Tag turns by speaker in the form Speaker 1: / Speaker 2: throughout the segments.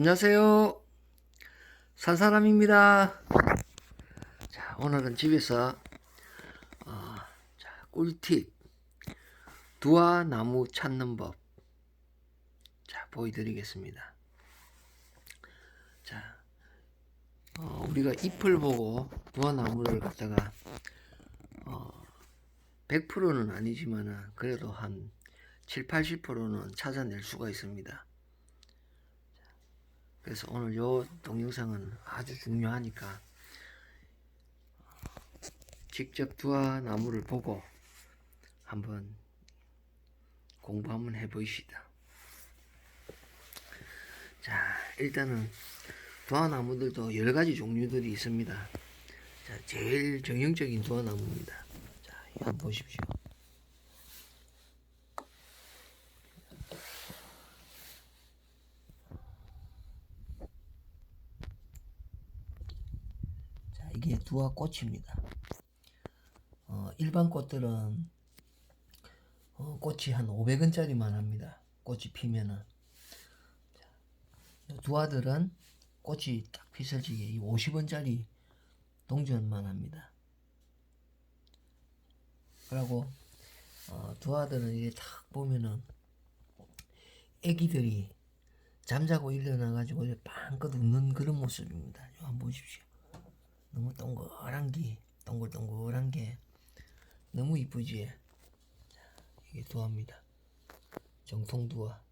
Speaker 1: 안녕하세요. 산사람입니다. 자, 오늘은 집에서 어, 자, 꿀팁 두화 나무 찾는 법 자, 보여드리겠습니다. 자, 어, 우리가 잎을 보고 두화 나무를 갖다가 어, 100%는 아니지만은 그래도 한 7, 80%는 찾아낼 수가 있습니다. 그래서 오늘 요 동영상은 아주 중요하니까 직접 두화 나무를 보고 한번 공부 한번 해보시다. 자, 일단은 두화 나무들도 여러 가지 종류들이 있습니다. 자, 제일 정형적인 두화 나무입니다. 자, 이거 보십시오. 자, 이게 두화 꽃입니다. 어, 일반 꽃들은 어, 꽃이 한 500원짜리만 합니다. 꽃이 피면은. 두화들은 꽃이 딱 피서지게 50원짜리 동전만 합니다. 그리고 어, 두화들은 이게 딱 보면은 애기들이 잠자고 일어나가지고 이렇게 빵긋 웃는 그런 모습입니다. 한번 보십시오. 너무 동그란 게 동글동글한 게 너무 이쁘지? 자, 이게 두화입니다. 정통 두화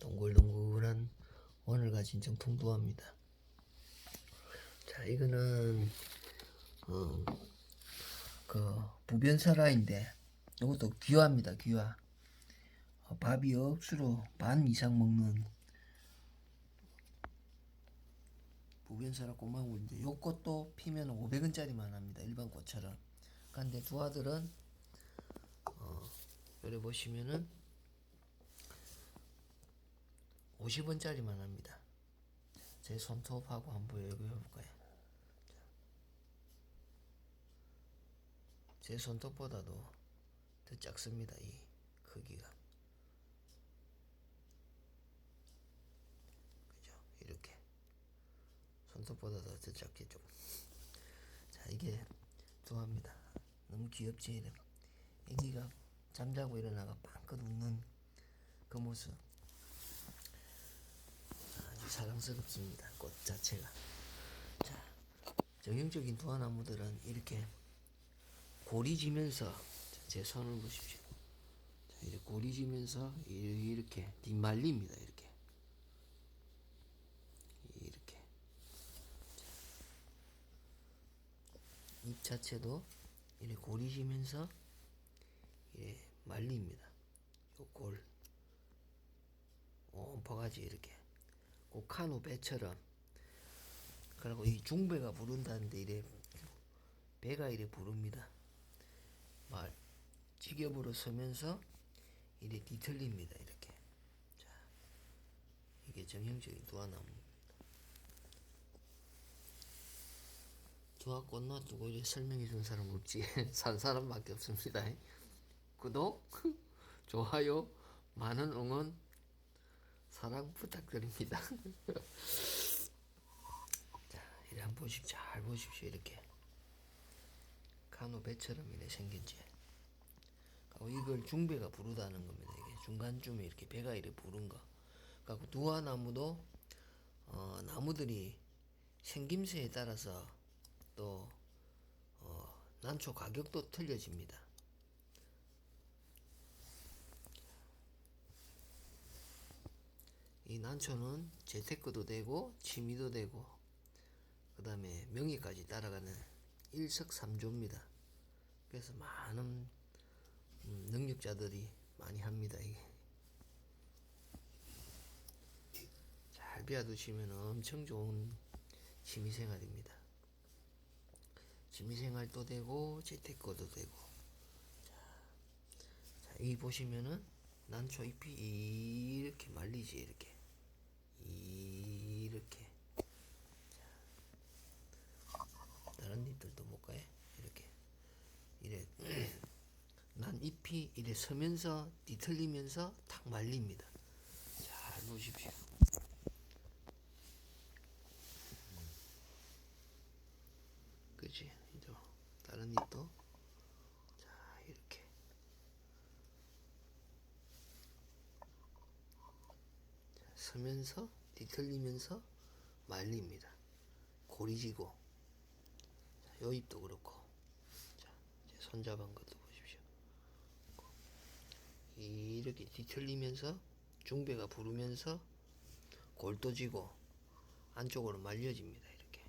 Speaker 1: 동글동글한 원을 가진 정통 두화입니다. 자 이거는 어, 그 부변사라인데 이것도 귀화입니다 귀화. 어, 밥이 억수로 반 이상 먹는 부변사라 꼬마고인데 요 꽃도 피면 500원짜리만 합니다 일반 꽃처럼 근데 두화들은 어, 여기 보시면은 50원짜리만 합니다. 제 손톱하고 한번 비교해볼까요? 제 손톱보다도 더 작습니다. 이 크기가. 그죠? 이렇게. 손톱보다도 더 작게 좀. 자, 이게 두합니다. 너무 귀엽지? 이래. 애기가 잠자고 일어나가 빵긋 웃는 그 모습. 아주 사랑스럽습니다. 꽃 자체가. 자, 정형적인 두화나무들은 이렇게 골이 지면서 제 손을 보십시오. 자, 이렇게 골이 지면서 이렇게 뒷말립니다. 이렇게 이렇게 잎 자체도 이렇게 골이 지면서 예, 말립니다. 요 골, 어, 버가지 이렇게 꼭 카누 배처럼 그리고 이 중배가 부른다는데 이래 배가 이래 부릅니다. 말 직엽으로 서면서 이래 뒤틀립니다 이렇게. 자 이게 정형적인 두화나무입니다 두화꽃 놔두고 이래 설명해 준 사람 없지. 산 사람밖에 없습니다. 구독 좋아요 많은 응원 사랑 부탁드립니다. 자 이래 한번 보십시오. 잘 보십시오 이렇게. 간호 배처럼 이래 생겼지. 그리고 이걸 중배가 부르다는 겁니다. 이게 중간쯤에 이렇게 배가 이래 부른 거. 그리고 두화나무도 어, 나무들이 생김새에 따라서 또 어, 난초 가격도 틀려집니다. 이 난초는 재테크도 되고 취미도 되고 그 다음에 명의까지 따라가는 일석삼조입니다. 그래서 많은 음, 능력자들이 많이 합니다. 이게 잘 비워두시면 엄청 좋은 취미생활입니다. 취미생활도 되고 재테크도 되고 자, 자, 여기 보시면은 난초 잎이 이렇게 말리지 이렇게 이렇게 다른 잎들도 볼까요? 이렇게 이래 난 잎이 이래 서면서 뒤틀리면서 탁 말립니다. 잘 보십시오. 그지? 이제 다른 잎도 자 이렇게 자, 서면서 뒤틀리면서 말립니다. 고리지고 자, 요 잎도 그렇고 자 손잡은 것도. 이렇게 뒤틀리면서 중배가 부르면서 골도 지고 안쪽으로 말려집니다. 이렇게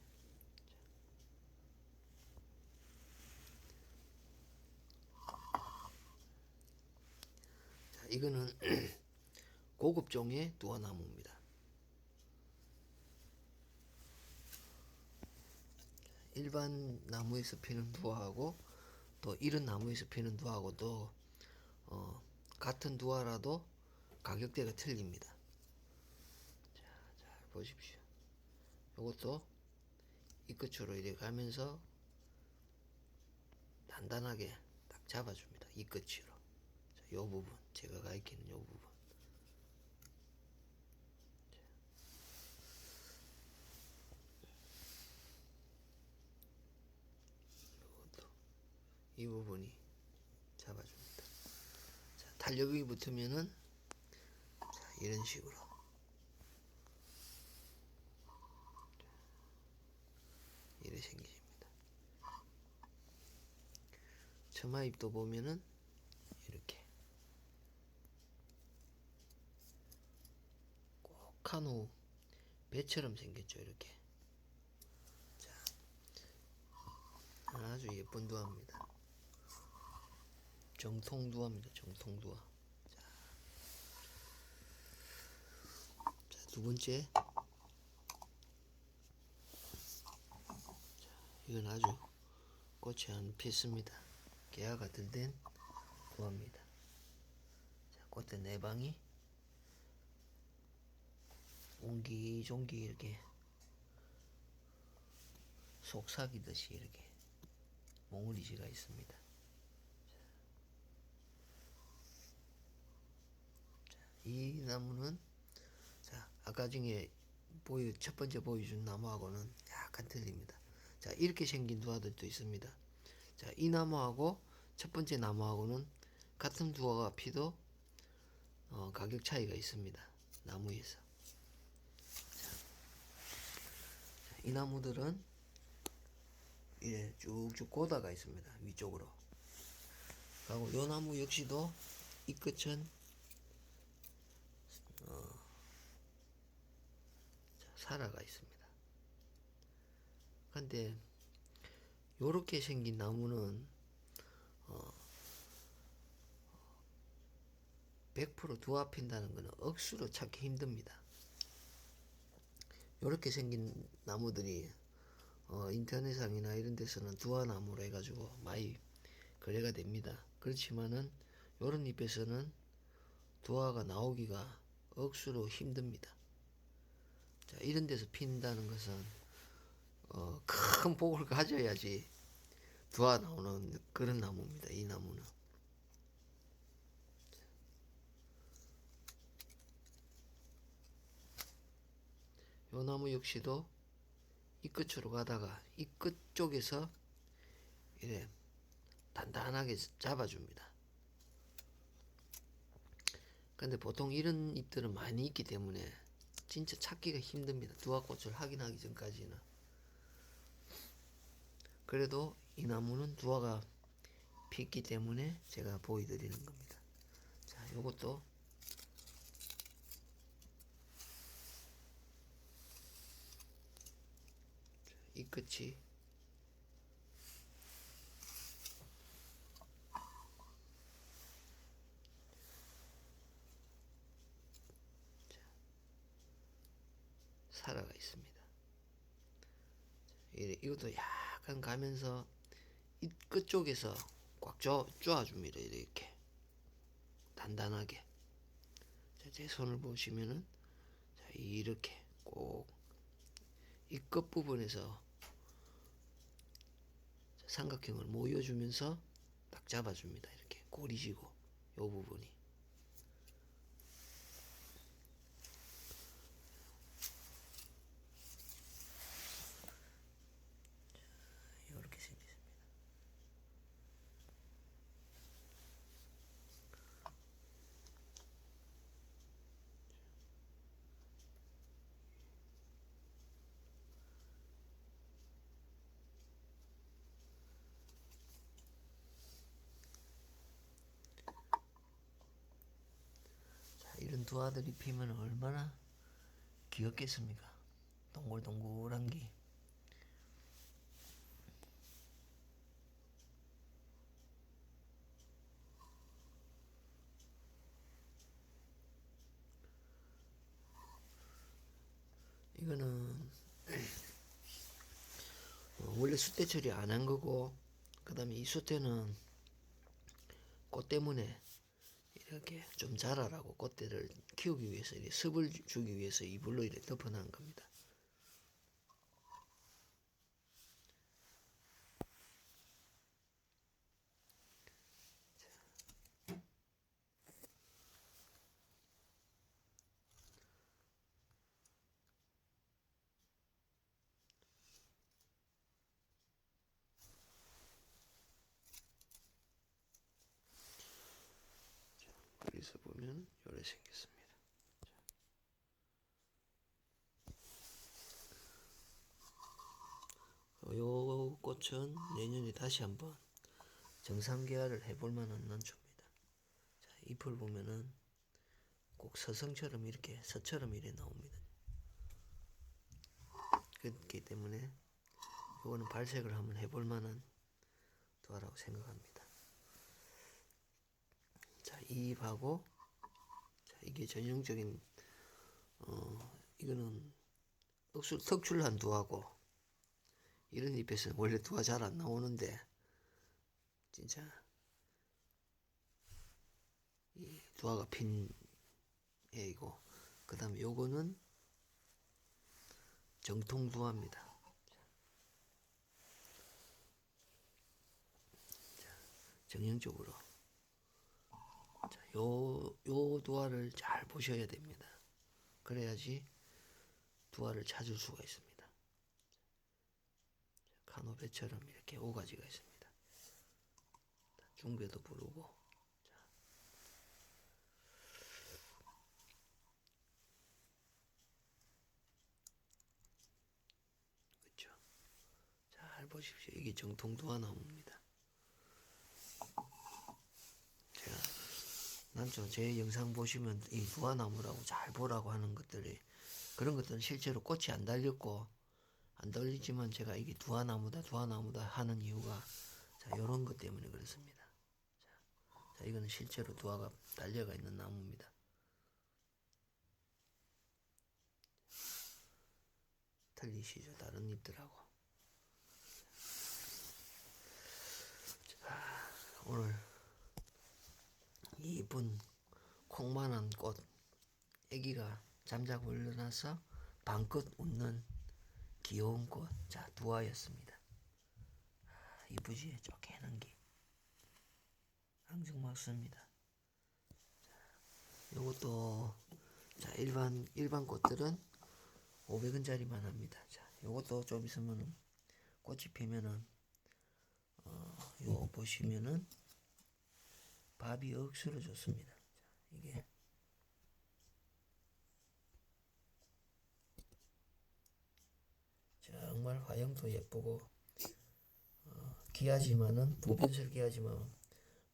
Speaker 1: 자, 이거는 고급 종의 두화나무입니다. 일반 나무에서 피는 두화하고 또 이런 나무에서 피는 두화하고 또 어, 같은 두화라도 가격대가 틀립니다. 자, 잘 보십시오. 이것도 이 끝으로 이렇게 가면서 단단하게 딱 잡아줍니다. 이 끝으로. 자, 요 부분 제가 가리키는 요 부분. 이 부분이 잡아줍니다. 자, 탄력이 붙으면은 자, 이런 식으로. 이래 생기십니다. 처마잎도 보면은 이렇게 꼭 한우 배처럼 생겼죠 이렇게. 자 아주 예쁜 두화입니다 정통 두화입니다 정통 두화 자, 자, 두 번째 이건 아주 꽃이 안 피었습니다. 개화가 들된 두화입니다. 자, 꽃대 네 방이 옹기종기 이렇게 속삭이듯이 이렇게 몽우리지가 있습니다. 이 나무는 자 아까 중에 보여 첫 번째 보여준 나무하고는 약간 틀립니다. 자 이렇게 생긴 두화들도 있습니다. 자이 나무하고 첫 번째 나무하고는 같은 두화가 피도 어, 가격 차이가 있습니다. 나무에서. 자, 자, 이 나무들은 이래 쭉쭉 고다가 있습니다. 위쪽으로. 그리고 요 나무 역시도 이 끝은 어, 자, 살아가 있습니다. 근데 요렇게 생긴 나무는 어, 100% 두화 핀다는 것은 억수로 찾기 힘듭니다. 요렇게 생긴 나무들이 어, 인터넷상이나 이런 데서는 두화 나무로 해가지고 많이 거래가 됩니다. 그렇지만은 요런 잎에서는 두화가 나오기가 억수로 힘듭니다. 자, 이런 데서 핀다는 것은 어, 큰 복을 가져야지 두화 나오는 그런 나무입니다. 이 나무는. 요 나무 역시도 이 끝으로 가다가 이 끝 쪽에서 이래 단단하게 잡아줍니다. 근데 보통 이런 잎들은 많이 있기 때문에 진짜 찾기가 힘듭니다. 두화꽃을 확인하기 전까지는. 그래도 이 나무는 두화가 피기 때문에 제가 보여드리는 겁니다. 자, 요것도 이 끝이 살아가 있습니다. 이- 이것도 약간 가면서 이 끝쪽에서 꽉 쪼, 쪼아줍니다. 이렇게 단단하게. 자, 제 손을 보시면은 자, 이렇게 꼭 이 끝 부분에서 삼각형을 모여주면서 딱 잡아줍니다. 이렇게 꼬리지고 요 부분이 이렇게 생겼습니다. 자, 이런 두 아들이 피면 얼마나 귀엽겠습니까? 동글동글한 게. 이거는 어, 원래 숫대 처리 안 한 거고 그 다음에 이 숫대는 꽃 때문에 이렇게 좀 자라라고 꽃대를 키우기 위해서 이렇게 습을 주- 주기 위해서 이불로 이렇게 덮어놓은 겁니다. 그래서 보면 요래 생겼습니다. 자. 요 꽃은 내년에 다시 한번 정상개화를 해볼 만한 난초입니다. 자, 잎을 보면은 꼭 서성처럼 이렇게 서처럼 이래 나옵니다. 그렇기 때문에 요거는 발색을 한번 해볼 만한 도화라고 생각합니다. 자, 이 잎하고 자, 이게 전형적인 어 이거는 억술 턱출한 두하고 이런 잎에서는 원래 두가 잘 안 나오는데 진짜 이 두화가 핀 애이고 그 다음에 요거는 정통 두화입니다. 자, 정형적으로 자, 요, 요 두화를 잘 보셔야 됩니다. 그래야지 두화를 찾을 수가 있습니다. 자, 카노베처럼 이렇게 오가지가 있습니다. 중배도 부르고, 자. 그렇죠. 잘 보십시오. 이게 정통 두화 나무입니다. 제가 난저 제 영상 보시면 이 두화나무라고 잘 보라고 하는 것들이 그런 것들은 실제로 꽃이 안 달렸고 안 달리지만 제가 이게 두화나무다 두화나무다 하는 이유가 자 요런 것 때문에 그렇습니다. 자, 자 이거는 실제로 두화가 달려가 있는 나무입니다. 틀리시죠 다른 잎들하고. 자 오늘 이 이쁜 콩만한 꽃 애기가 잠자고 일어나서 방긋 웃는 귀여운 꽃, 자 두화였습니다. 아, 이쁘지 쪼개는 게 앙증맞습니다. 자, 요것도 자 일반 일반 꽃들은 500원짜리만 합니다. 자 요것도 좀 있으면은 꽃이 피면은 어, 요 보시면은 밥이 억수로 좋습니다. 자, 이게 정말 화형도 예쁘고 어, 귀하지만은 부변설 귀하지만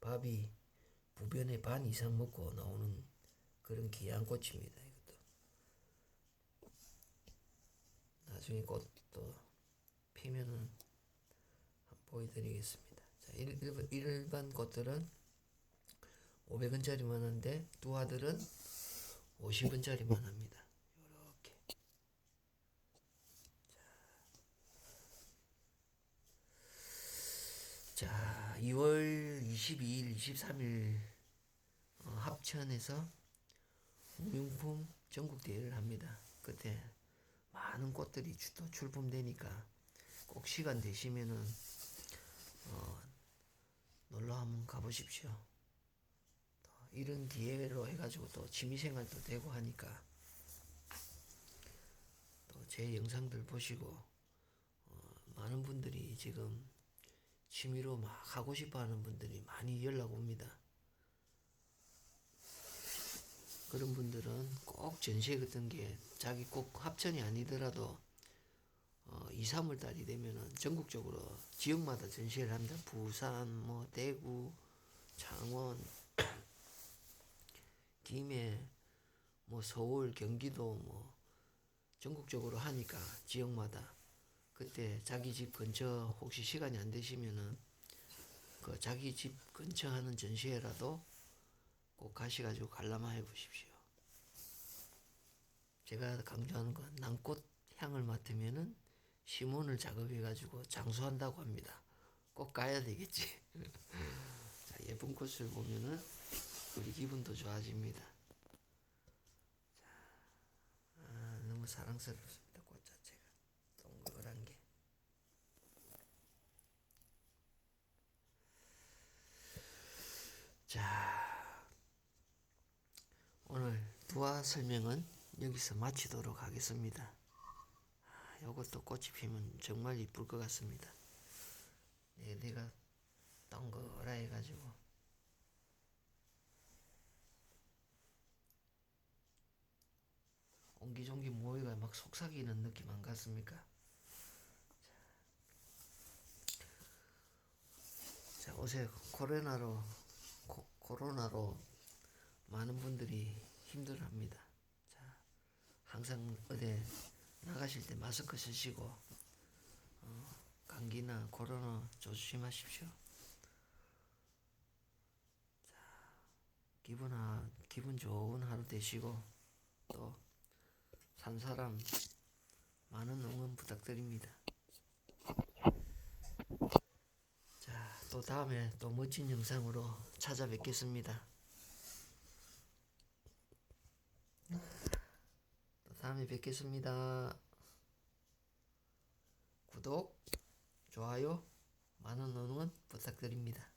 Speaker 1: 밥이 부변의 반 이상 먹고 나오는 그런 귀한 꽃입니다. 이것도 나중에 꽃도 피면은 보여드리겠습니다. 자, 일, 일반, 일반 꽃들은 500원짜리만 하는데 두화들은 50원짜리만 합니다. 요렇게. 자, 2월 22일, 23일 어, 합천에서 무용품 전국 대회를 합니다. 그때 많은 꽃들이 주- 또 출품되니까 꼭 시간 되시면은 어, 놀러 한번 가보십시오. 또 이런 기회로 해가지고 또 취미생활도 되고 하니까 또 제 영상들 보시고 어, 많은 분들이 지금 취미로 막 하고 싶어 하는 분들이 많이 연락 옵니다. 그런 분들은 꼭 전시회 같은 게 자기 꼭 합천이 아니더라도 어, 2, 3월 달이 되면은 전국적으로 지역마다 전시회를 합니다. 부산, 뭐 대구, 창원, 김해, 뭐 서울, 경기도 뭐 전국적으로 하니까 지역마다 그때 자기 집 근처 혹시 시간이 안 되시면은 그 자기 집 근처 하는 전시회라도 꼭 가셔가지고 관람해 보십시오. 제가 강조하는 건 난꽃 향을 맡으면은 시몬을 작업해가지고 장수한다고 합니다. 꼭 가야 되겠지. 자, 예쁜 꽃을 보면은 우리 기분도 좋아집니다. 자, 아, 너무 사랑스럽습니다. 꽃 자체가 동그란 게. 자, 오늘 두화 설명은 여기서 마치도록 하겠습니다. 아, 요것도 꽃이 피면 정말 이쁠 것 같습니다. 네, 내가 동그라 해가지고 옹기종기 모이가 막 속삭이는 느낌 안 같습니까? 자, 요새 코로나로 코, 코로나로 많은 분들이 힘들어합니다. 자, 항상 어디 나가실 때 마스크 쓰시고 어, 감기나 코로나 조심하십시오. 자, 기분 하, 기분 좋은 하루 되시고 또 산 사람 많은 응원 부탁드립니다. 자, 또 다음에 또 멋진 영상으로 찾아뵙겠습니다. 또 다음에 뵙겠습니다. 구독, 좋아요, 많은 응원 부탁드립니다.